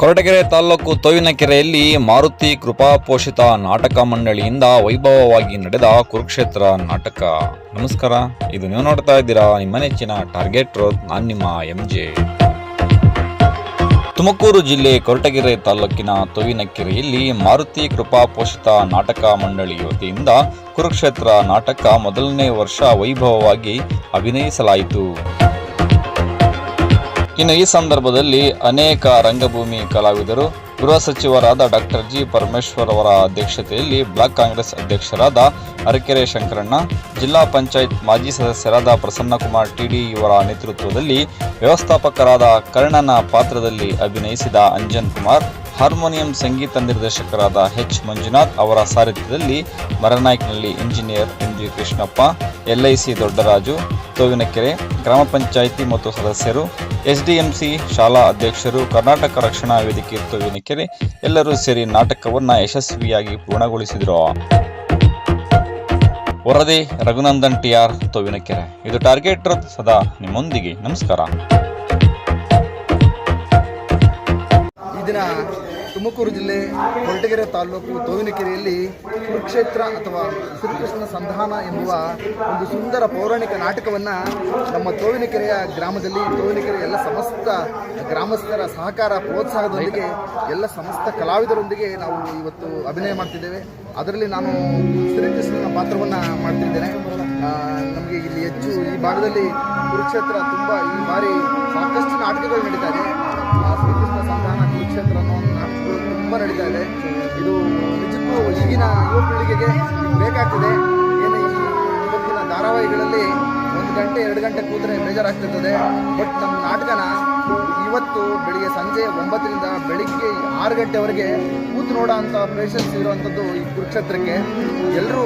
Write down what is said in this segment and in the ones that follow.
ಕೊರಟಗೆರೆ ತಾಲೂಕು ತೋವಿನಕೆರೆಯಲ್ಲಿ ಮಾರುತಿ ಕೃಪಾ ಪೋಷಿತ ನಾಟಕ ಮಂಡಳಿಯಿಂದ ವೈಭವವಾಗಿ ನಡೆದ ಕುರುಕ್ಷೇತ್ರ ನಾಟಕ. ನಮಸ್ಕಾರ, ಇದು ನೀವು ನೋಡ್ತಾ ಇದ್ದೀರಾ ನಿಮ್ಮ ನೆಚ್ಚಿನ ಟಾರ್ಗೆಟ್ ರೋಡ್, ನಾನು ನಿಮ್ಮ ಎಂ ಜೆ ತುಮಕೂರು ಜಿಲ್ಲೆ ಕೊರಟಗೆರೆ ತಾಲೂಕಿನ ತೋವಿನಕೆರೆಯಲ್ಲಿ ಮಾರುತಿ ಕೃಪಾ ಪೋಷಿತ ನಾಟಕ ಮಂಡಳಿ ವತಿಯಿಂದ ಕುರುಕ್ಷೇತ್ರ ನಾಟಕ ಮೊದಲನೇ ವರ್ಷ ವೈಭವವಾಗಿ ಅಭಿನಯಿಸಲಾಯಿತು. ಇನ್ನು ಈ ಸಂದರ್ಭದಲ್ಲಿ ಅನೇಕ ರಂಗಭೂಮಿ ಕಲಾವಿದರು, ಗೃಹ ಸಚಿವರಾದ ಡಾಕ್ಟರ್ ಜಿ ಪರಮೇಶ್ವರ್ ಅವರ ಅಧ್ಯಕ್ಷತೆಯಲ್ಲಿ ಬ್ಲಾಕ್ ಕಾಂಗ್ರೆಸ್ ಅಧ್ಯಕ್ಷರಾದ ಅರಕೆರೆ ಶಂಕರಣ್ಣ, ಜಿಲ್ಲಾ ಪಂಚಾಯತ್ ಮಾಜಿ ಸದಸ್ಯರಾದ ಪ್ರಸನ್ನಕುಮಾರ್ ಟಿಡಿ ಇವರ ನೇತೃತ್ವದಲ್ಲಿ ವ್ಯವಸ್ಥಾಪಕರಾದ ಕರ್ಣನ ಪಾತ್ರದಲ್ಲಿ ಅಭಿನಯಿಸಿದ ಅಂಜನ್ ಕುಮಾರ್ ಹಾರ್ಮೋನಿಯಂ ಸಂಗೀತ ನಿರ್ದೇಶಕರಾದ ಎಚ್ ಮಂಜುನಾಥ್ ಅವರ ಸಾರಥ್ಯದಲ್ಲಿ ಮರನಾಯ್ಕನಲ್ಲಿ engineer M G Krishnappa LIC Doddaraju, Tovinakere ಗ್ರಾಮ ಪಂಚಾಯಿತಿ ಮತ್ತು ಸದಸ್ಯರು ಎಸ್ಡಿಎಂಸಿ ಶಾಲಾ ಅಧ್ಯಕ್ಷರು, ಕರ್ನಾಟಕ ರಕ್ಷಣಾ ವೇದಿಕೆ ತೋವಿನಕೆರೆ ಎಲ್ಲರೂ ಸೇರಿ ನಾಟಕವನ್ನು ಯಶಸ್ವಿಯಾಗಿ ಪೂರ್ಣಗೊಳಿಸಿದರು. ವರದಿ ರಘುನಂದನ್ ಟಿಆರ್ ತೋವಿನಕೆರೆ. ಇದು ಟಾರ್ಗೆಟ್ ಸದಾ ನಿಮ್ಮೊಂದಿಗೆ. ನಮಸ್ಕಾರ. ದಿನ ತುಮಕೂರು ಜಿಲ್ಲೆ ಕೊರಟಗೆರೆ ತಾಲೂಕು ತೋವಿನಕೆರೆಯಲ್ಲಿ ಕುರುಕ್ಷೇತ್ರ ಅಥವಾ ಶ್ರೀಕೃಷ್ಣ ಸಂಧಾನ ಎನ್ನುವ ಒಂದು ಸುಂದರ ಪೌರಾಣಿಕ ನಾಟಕವನ್ನು ನಮ್ಮ ತೋವಿನಕೆರೆಯ ಗ್ರಾಮದಲ್ಲಿ ತೋವಿನಕೆರೆ ಎಲ್ಲ ಸಮಸ್ತ ಗ್ರಾಮಸ್ಥರ ಸಹಕಾರ ಪ್ರೋತ್ಸಾಹದೊಂದಿಗೆ, ಎಲ್ಲ ಸಮಸ್ತ ಕಲಾವಿದರೊಂದಿಗೆ ನಾವು ಇವತ್ತು ಅಭಿನಯ ಮಾಡ್ತಿದ್ದೇವೆ. ಅದರಲ್ಲಿ ನಾನು ಶ್ರೀಕೃಷ್ಣನ ಪಾತ್ರವನ್ನು ಮಾಡ್ತಿದ್ದೇನೆ. ನಮಗೆ ಇಲ್ಲಿ ಹೆಚ್ಚು ಈ ಭಾಗದಲ್ಲಿ ಕುರುಕ್ಷೇತ್ರ ತುಂಬ ಈ ಬಾರಿ ಸಾಕಷ್ಟು ನಾಟಕಗಳು ನಡೀತಾ ಇದೆ. ಶ್ರೀಕೃಷ್ಣ ಸಂಧಾನ ನಾಟಕಗಳು ತುಂಬ ನಡೀತಾ ಇದೆ. ಇದು ನಿಜಕ್ಕೂ ಈಗಿನ ಯುವ ಪೀಳಿಗೆಗೆ ಬೇಕಾಗ್ತದೆ. ಏನು ಇವತ್ತಿನ ಧಾರಾವಾಹಿಗಳಲ್ಲಿ ಒಂದು ಗಂಟೆ, ಎರಡು ಗಂಟೆ ಕೂತ್ರೆ ಬೇಜಾರಾಗ್ತಿರ್ತದೆ. ಬಟ್ ನಮ್ಮ ನಾಟಕನ ಇವತ್ತು ಬೆಳಿಗ್ಗೆ ಸಂಜೆ ಒಂಬತ್ತರಿಂದ ಬೆಳಿಗ್ಗೆ ಆರು ಗಂಟೆವರೆಗೆ ಕೂತು ನೋಡೋ ಅಂಥ ಪೇಷನ್ಸ್ ಇರುವಂಥದ್ದು ಈ ಕುರುಕ್ಷೇತ್ರಕ್ಕೆ. ಎಲ್ಲರೂ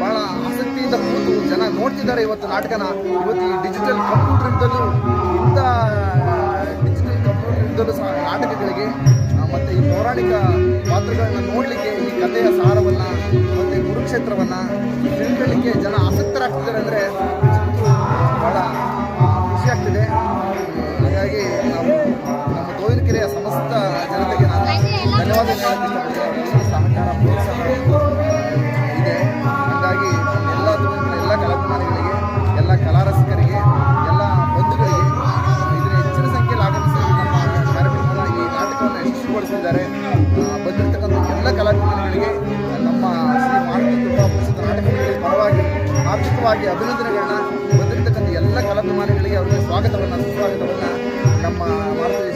ಭಾಳ ಆಸಕ್ತಿಯಿಂದ ಕೂತು ಜನ ನೋಡ್ತಿದ್ದಾರೆ ಇವತ್ತು ನಾಟಕನ. ಇವತ್ತು ಈ ಡಿಜಿಟಲ್ ಕಂಪ್ಯೂಟರ್ದಲ್ಲೂ ಇಂಥ ಸಹ ನಾಟಕಗಳಿಗೆ ಮತ್ತು ಈ ಪೌರಾಣಿಕ ಪಾತ್ರಗಳನ್ನು ನೋಡಲಿಕ್ಕೆ ಈ ಕಥೆಯ ಸಾರವನ್ನು, ಮತ್ತು ಕುರುಕ್ಷೇತ್ರವನ್ನು ತಿಳ್ಕೊಳ್ಳಿಕ್ಕೆ ಜನ ಆಸಕ್ತರಾಗ್ತಿದ್ದಾರೆ ಅಂದರೆ ಭಾಳ ಖುಷಿಯಾಗ್ತಿದೆ ಹಾಗಾಗಿ ನಾವು ನಮ್ಮ ಸಮಸ್ತ ಜನತೆಗೆ ನಾನು ಧನ್ಯವಾದ ಮಾಡಿದ್ದಾರೆ ಬಂದಿರತಕ್ಕಂಥ ಎಲ್ಲ ಕಲಾವಿದರುಗಳಿಗೆ ನಮ್ಮ ಶ್ರೀ ಮಾರುತಿ ನಾಟಕಗಳ ಪರವಾಗಿ ಆರ್ಥಿಕವಾಗಿ ಅಭಿನಂದನೆಗಳನ್ನ, ಬಂದಿರತಕ್ಕಂಥ ಎಲ್ಲ ಕಲಾಭಿಮಾನಿಗಳಿಗೆ ಅವರಿಗೆ ಸ್ವಾಗತವನ್ನು, ಸುಸ್ವಾಗತವನ್ನು ನಮ್ಮ ಮಾರುತಿ